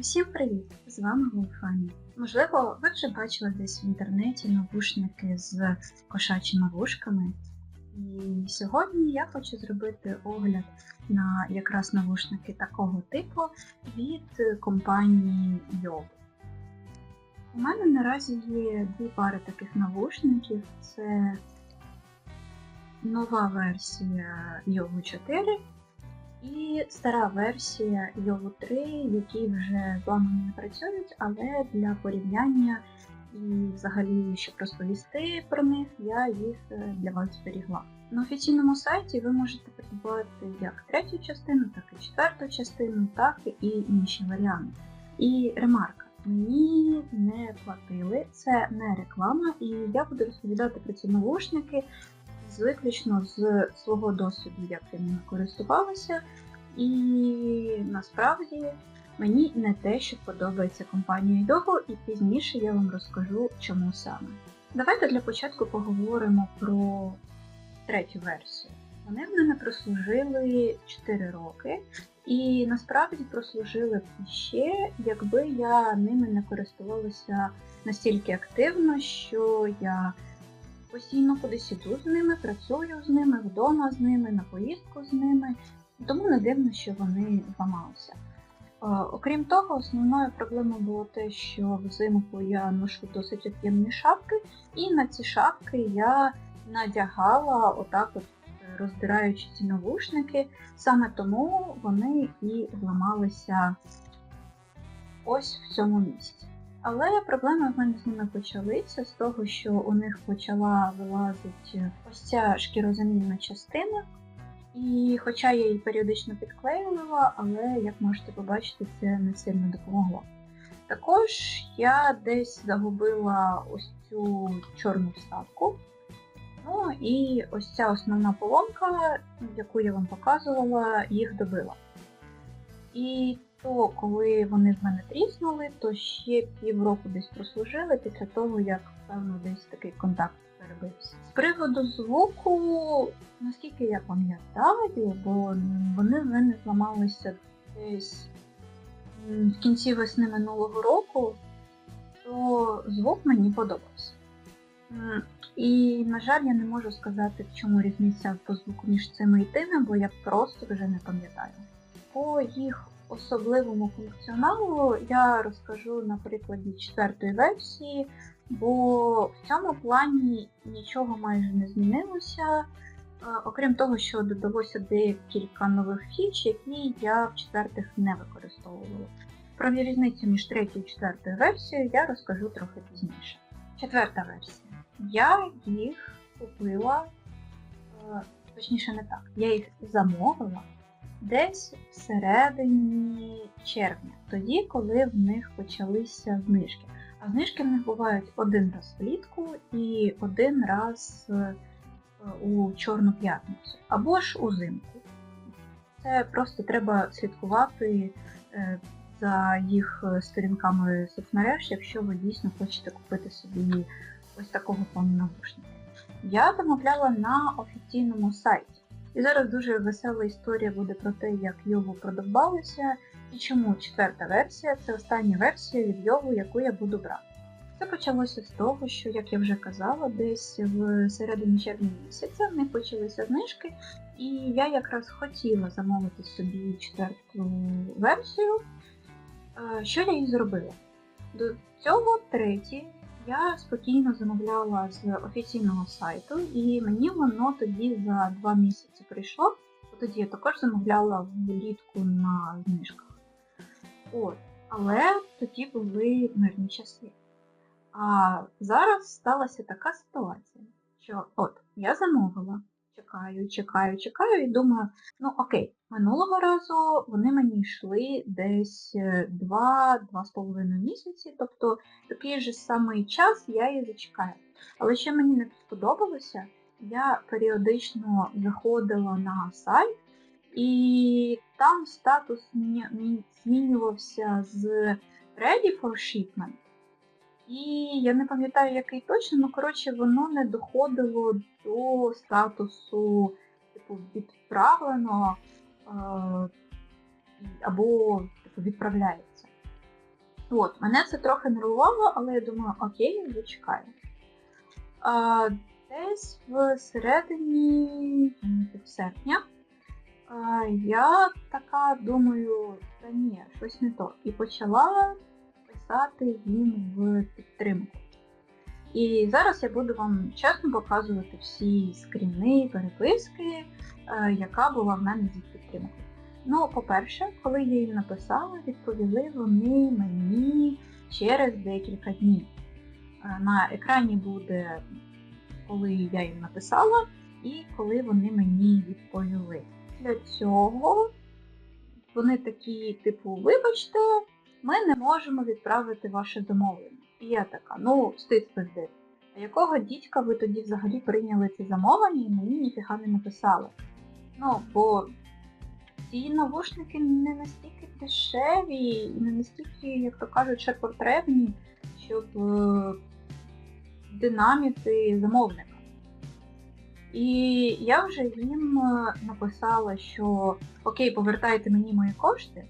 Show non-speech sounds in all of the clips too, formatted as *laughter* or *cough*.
Усім привіт! З вами Волфані. Можливо, ви вже бачили десь в інтернеті навушники з кошачими вушками. І сьогодні я хочу зробити огляд на якраз навушники такого типу від компанії Yo. У мене наразі є дві пари таких навушників. Це нова версія Yovo 4 і стара версія Yovo 3, які вже зламані не працюють, але для порівняння і взагалі, щоб розповісти про них, я їх е, для вас зберігла. На офіційному сайті ви можете придбати як третю частину, так і четверту частину, так і інші варіанти. І ремарка. Мені не платили, це не реклама, і я буду розповідати про ці навушники з виключно з свого досвіду, як я ними користувалася. І насправді мені не те, що подобається компанія Yogo, і пізніше я вам розкажу, чому саме. Давайте для початку поговоримо про третю версію. Вони в мене прослужили 4 роки, і насправді прослужили б ще, якби я ними не користувалася настільки активно, що я постійно кудись іду з ними, працюю з ними, вдома з ними, на поїздку з ними, тому не дивно, що вони зламалися. Окрім того, основною проблемою було те, що взимку я ношу досить об'ємні шапки, і на ці шапки я надягала отак от роздираючи ці навушники, саме тому вони і зламалися ось в цьому місці. Але проблеми в мене з ними почалися з того, що у них почала вилазити ось ця шкірозамінна частина. І хоча я її періодично підклеювала, але, як можете побачити, це не сильно допомогло. Також я десь загубила ось цю чорну вставку. Ну і ось ця основна поломка, яку я вам показувала, їх добила. І то, коли вони в мене тріснули, то ще півроку десь прослужили після того, як, певно, десь такий контакт перебився. З приводу звуку, наскільки я пам'ятаю, бо вони в мене зламалися десь в кінці весни минулого року, то звук мені подобався. І, на жаль, я не можу сказати, в чому різниця по звуку між цими і тими, бо я просто вже не пам'ятаю. По їх особливому функціоналу я розкажу на прикладі четвертої версії, бо в цьому плані нічого майже не змінилося. Окрім того, що додалося декілька нових фіч, які я в четвертих не використовувала. Про різницю між третьою і четвертою версією я розкажу трохи пізніше. Четверта версія. Я їх купила, е, точніше не так, я їх замовила десь всередині червня, тоді, коли в них почалися знижки. А знижки в них бувають один раз влітку і один раз е, у Чорну п'ятницю, або ж узимку. Це просто треба слідкувати е, за їх сторінками соцмереж, якщо ви дійсно хочете купити собі ось такого плану навушника. Я замовляла на офіційному сайті. І зараз дуже весела історія буде про те, як Йову продовбалося і чому четверта версія це остання версія від Йову, яку я буду брати. Це почалося з того, що, як я вже казала, десь в середині червня місяця в них почалися знижки, і я якраз хотіла замовити собі четверту версію. Що я і зробила? До цього третій я спокійно замовляла з офіційного сайту, і мені воно тоді за два місяці прийшло. Тоді я також замовляла влітку на знижках. От. Але тоді були мирні часи. А зараз сталася така ситуація, що от я замовила чекаю, чекаю, чекаю і думаю, ну окей, минулого разу вони мені йшли десь 2-2,5 е, місяці, тобто такий же самий час я її зачекаю. Але що мені не сподобалося, я періодично заходила на сайт, і там статус змінювався з Ready for Shipment і я не пам'ятаю, який точно, ну коротше, воно не доходило до статусу типу, відправлено е, або типу, відправляється. От, мене це трохи нервувало, але я думаю, окей, зачекаю. А, Десь в середині серпня а, я така думаю, та ні, щось не то. І почала писати їм в підтримку. І зараз я буду вам чесно показувати всі скріни, переписки, е, яка була в мене зі підтримкою. Ну, по-перше, коли я їм написала, відповіли вони мені через декілька днів. Е, на екрані буде, коли я їм написала, і коли вони мені відповіли. Для цього вони такі, типу, вибачте, ми не можемо відправити ваше замовлення. І я така, ну, стид пизди. А якого дідька ви тоді взагалі прийняли ці замовлення і мені ніфіга не написали? Ну, бо ці навушники не настільки дешеві і не настільки, як то кажуть, ширпотребні, щоб е динаміти замовника. І я вже їм е, написала, що окей, повертайте мені мої кошти,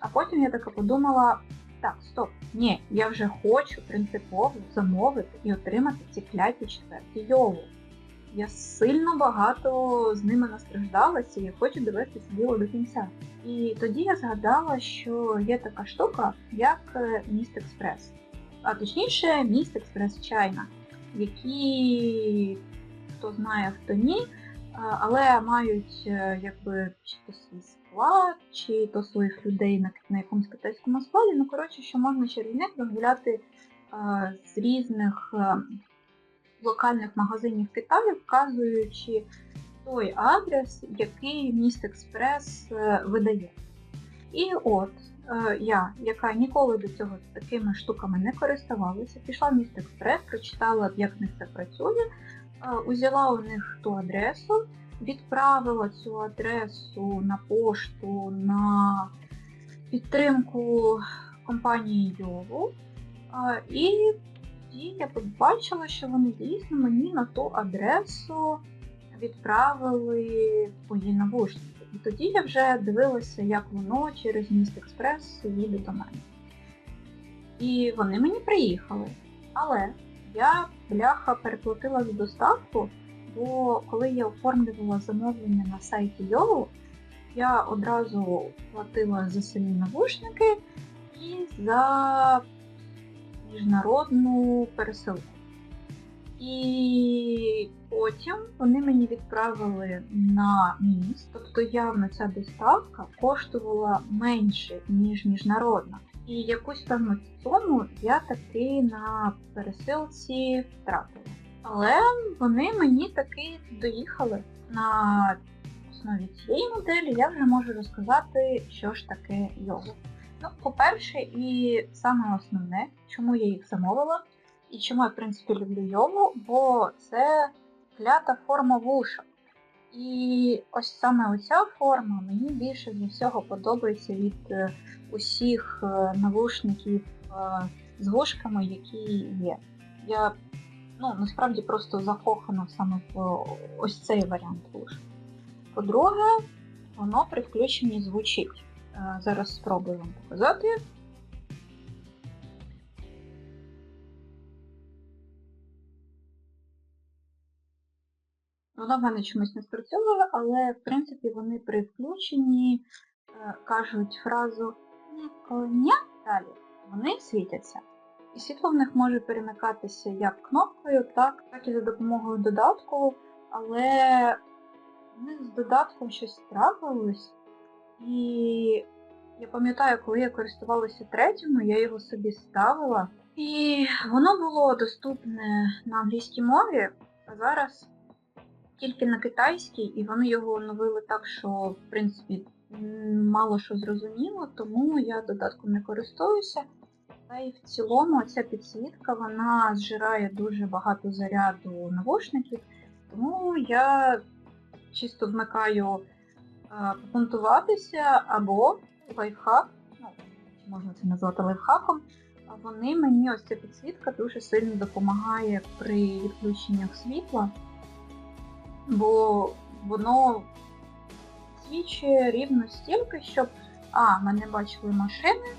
а потім я така подумала, так, стоп, ні, я вже хочу принципово замовити і отримати ці кляті четверті йову. Я сильно багато з ними настраждалася і я хочу довести це діло до кінця. І тоді я згадала, що є така штука, як е, Міст Експрес. А точніше, Міст Експрес Чайна, які хто знає, хто ні, але мають е, якби чи то свій склад, чи то своїх людей на, на якомусь китайському складі. Ну, коротше, що можна через них замовляти з різних е, локальних магазинів Китаю, вказуючи той адрес, який Міст Експрес е, видає. І от я, яка ніколи до цього такими штуками не користувалася, пішла в Міст Експрес, прочитала, як них це працює, узяла у них ту адресу, відправила цю адресу на пошту на підтримку компанії Йову. І я побачила, що вони дійсно мені на ту адресу відправили свої навушники. І тоді я вже дивилася, як воно через міст Експрес їде до мене. І вони мені приїхали. Але я бляха переплатила за доставку, бо коли я оформлювала замовлення на сайті Йолу, я одразу платила за самі навушники і за міжнародну пересилку. І потім вони мені відправили на міст, тобто явно ця доставка коштувала менше, ніж міжнародна. І якусь певну суму я таки на пересилці втратила. Але вони мені таки доїхали на основі цієї моделі, я вже можу розказати, що ж таке йога. Ну, по-перше, і саме основне, чому я їх замовила, і чому я, в принципі, люблю йогу, бо це клята форма вушок. І ось саме оця форма мені більше за всього подобається від е, усіх е, навушників е, з вушками, які є. Я ну, насправді просто закохана саме в ось цей варіант вушок. По-друге, воно при включенні звучить. Зараз спробую вам показати. Воно в мене чомусь не спрацьовує, але в принципі вони при включенні е, кажуть фразу коня далі, вони світяться. І світло в них може перемикатися як кнопкою, так, так і за допомогою додатку, але в них з додатком щось трапилось. І я пам'ятаю, коли я користувалася третьому, я його собі ставила. І воно було доступне на англійській мові, а зараз тільки на китайській, і вони його оновили так, що, в принципі, мало що зрозуміло, тому я додатком не користуюся. Та і в цілому ця підсвітка вона зжирає дуже багато заряду навушників, тому я чисто вмикаю попунтуватися або лайфхак, ну, можна це назвати лайфхаком, вони мені ось ця підсвітка дуже сильно допомагає при відключеннях світла бо воно свідчує рівно стільки, щоб А, мене бачили машини,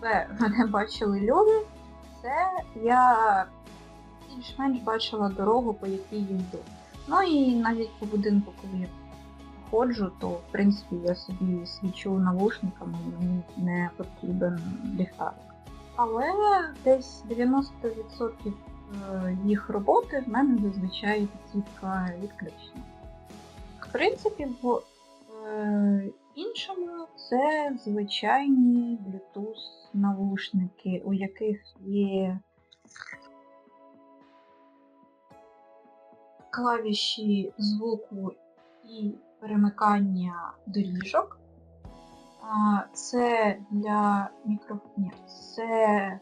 Це *laughs* мене бачили люди, це я більш-менш бачила дорогу, по якій йду. Ну і навіть по будинку, коли я ходжу, то в принципі я собі свічу навушниками, мені не потрібен ліхтарик. Але десь 90% е, їх роботи в мене зазвичай підсвітка відключена. В принципі, в іншому це звичайні Bluetooth навушники, у яких є клавіші звуку і перемикання доріжок. Це для мікрофонів. Це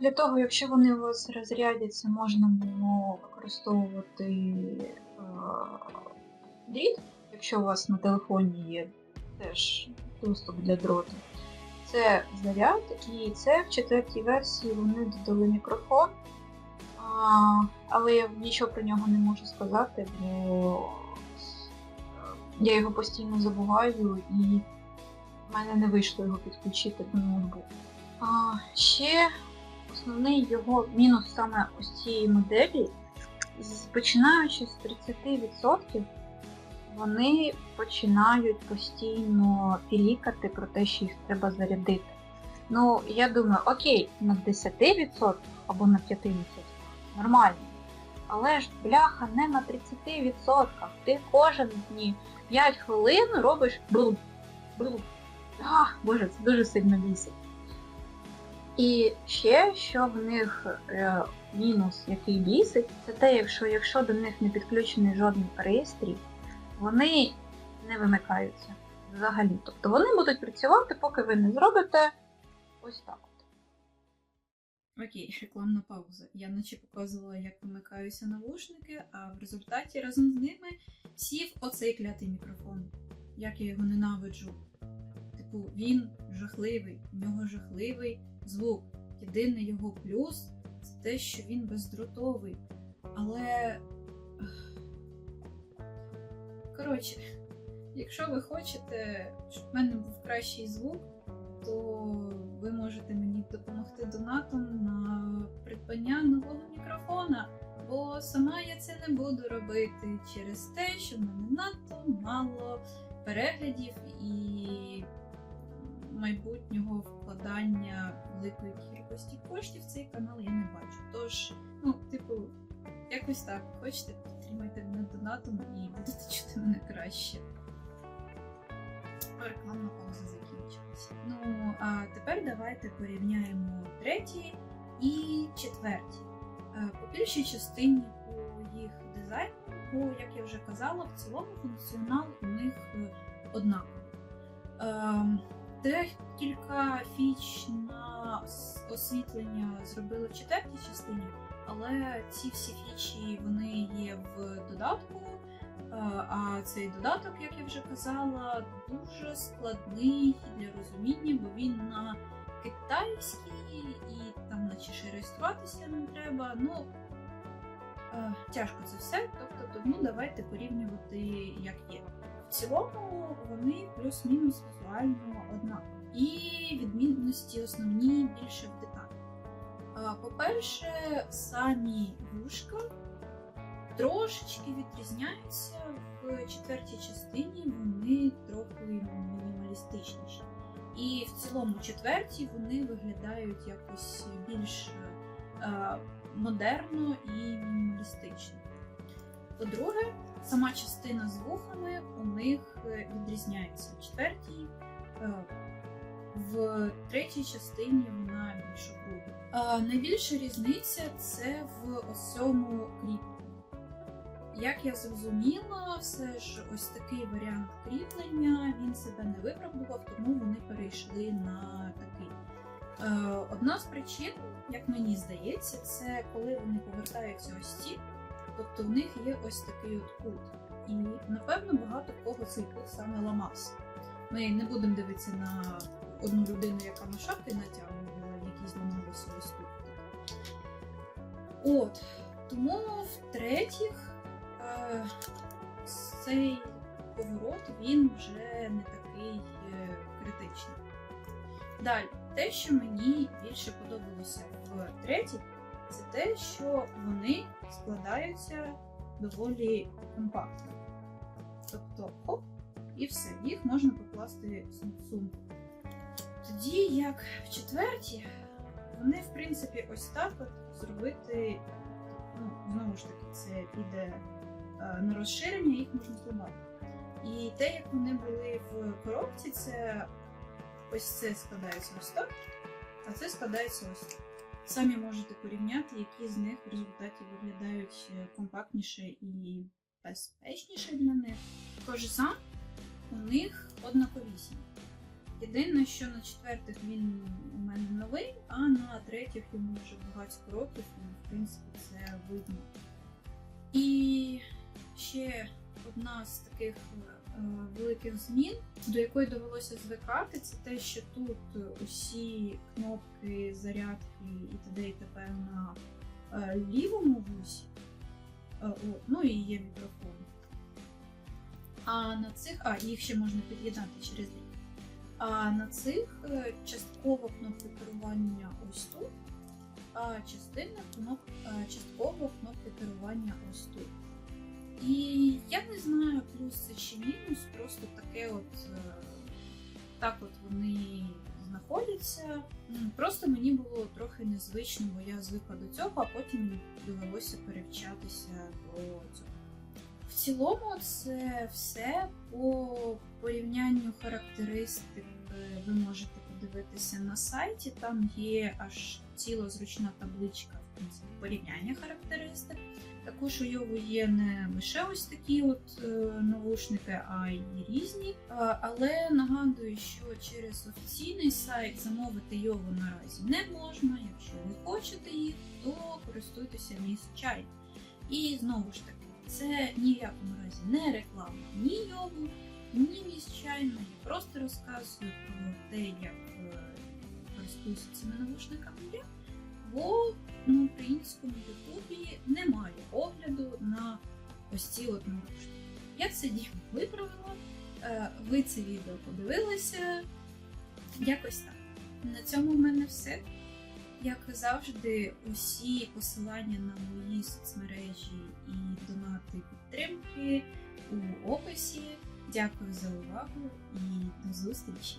для того, якщо вони у вас розрядяться, можна було використовувати е, дріт, якщо у вас на телефоні є теж доступ для дроту. Це заряд, і це в четвертій версії вони додали мікрофон. Але я нічого про нього не можу сказати, бо я його постійно забуваю і в мене не вийшло його підключити до ноутбуку. Ще основний його мінус саме ось цієї моделі, починаючи з 30%, вони починають постійно пілікати про те, що їх треба зарядити. Ну, я думаю, окей, на 10% або на 5% нормально. Але ж бляха не на 30%. Ти кожен дні 5 хвилин робиш блуд. Блуд. А, Боже, це дуже сильно бісить. І ще, що в них е, мінус, який бісить, це те, якщо, якщо до них не підключений жодний пристрій, вони не вимикаються взагалі. Тобто вони будуть працювати, поки ви не зробите ось так. Окей, рекламна пауза. Я наче показувала, як вимикаються навушники, а в результаті разом з ними сів оцей клятий мікрофон. Як я його ненавиджу. Типу, він жахливий, в нього жахливий звук. Єдиний його плюс це те, що він бездротовий. Але. Коротше, якщо ви хочете, щоб в мене був кращий звук, то ви можете мені допомогти донатом на придбання нового мікрофона, бо сама я це не буду робити через те, що в мене надто мало переглядів і майбутнього вкладання великої кількості коштів в цей канал я не бачу. Тож, ну, типу, якось так, хочете, підтримайте мене донатом і будете чути мене краще. Рекламна пауза закінчилася. Ну, а тепер давайте порівняємо треті і четверті. Е, По більшій частині по їх дизайну, бо, як я вже казала, в цілому функціонал у них е, однаковий. Ем, Декілька фіч на освітлення зробили в четвертій частині, але ці всі фічі вони є в додатку. Е, А цей додаток, як я вже казала, дуже складний для розуміння, бо він на китайській і там наче ще реєструватися не треба. Ну е, тяжко це все. Тобто, тому давайте порівнювати, як є. В цілому вони плюс-мінус візуально однакові. І відмінності основні більше в По-перше, самі вушка трошечки відрізняються в четвертій частині, вони трохи мінімалістичніші. І в цілому четвертій вони виглядають якось більш е, модерно і мінімалістично. По-друге, сама частина з вухами у них е, відрізняється. В четвертій, е, в третій частині вона більш округла. Найбільша різниця це в цьому кріпленні. Як я зрозуміла, все ж ось такий варіант кріплення він себе не виправдував, тому вони перейшли на такий. Е, одна з причин, як мені здається, це коли вони повертаються ось ці, тобто в них є ось такий от кут. І напевно багато кого цей кут саме ламався. Ми не будемо дивитися на одну людину, яка на шапки натягувала, зламалися ось тут. От. Тому в-третіх, е, цей поворот він вже не такий е, критичний. Далі, те, що мені більше подобалося в третій, це те, що вони складаються доволі компактно. Тобто, хоп, і все, їх можна покласти в сумку. Тоді, як в четвертій, вони, в принципі, ось так от зробити, ну, знову ж таки, це піде е, на розширення, їх можна зламати. І те, як вони були в коробці, це ось це складається ось так, а це складається ось так. Самі можете порівняти, які з них в результаті виглядають е, компактніше і безпечніше для них. Тож сам у них однаковісінь. Єдине, що на четвертих він у мене новий, а на третіх йому вже багатько років, і в принципі це видно. І ще одна з таких е, великих змін, до якої довелося звикати, це те, що тут усі кнопки, зарядки і т.д. і т.п. на е, лівому вусі, Е, ну і є мікрофон. А на цих, а їх ще можна під'єднати через. А на цих е, частково кнопки керування ось тут, а частина кноп, е, частково кнопки керування ось тут. І я не знаю, плюс це чи мінус, просто таке от е, так от вони знаходяться. Просто мені було трохи незвично, бо я звикла до цього, а потім довелося перевчатися до цього. В цілому, це все по порівнянню характеристик. е, Ви можете подивитися на сайті. Там є аж ціла зручна табличка в порівняння характеристик. Також у Йову є не лише ось такі от е, навушники, а й різні. Але нагадую, що через офіційний сайт замовити Йову наразі не можна. Якщо ви хочете їх, то користуйтеся міст чай. І знову ж таки, це ні в якому разі не реклама ні Йову, ні міщайно. Я просто розказую про те, як е, користуюся цими навушниками я. Бо на українському Ютубі немає огляду на ось ці от навушники. Я це діло виправила. е, Ви це відео подивилися. Якось так. На цьому в мене все. Як завжди, усі посилання на мої соцмережі і донати підтримки у описі. Дякую за увагу і до зустрічі!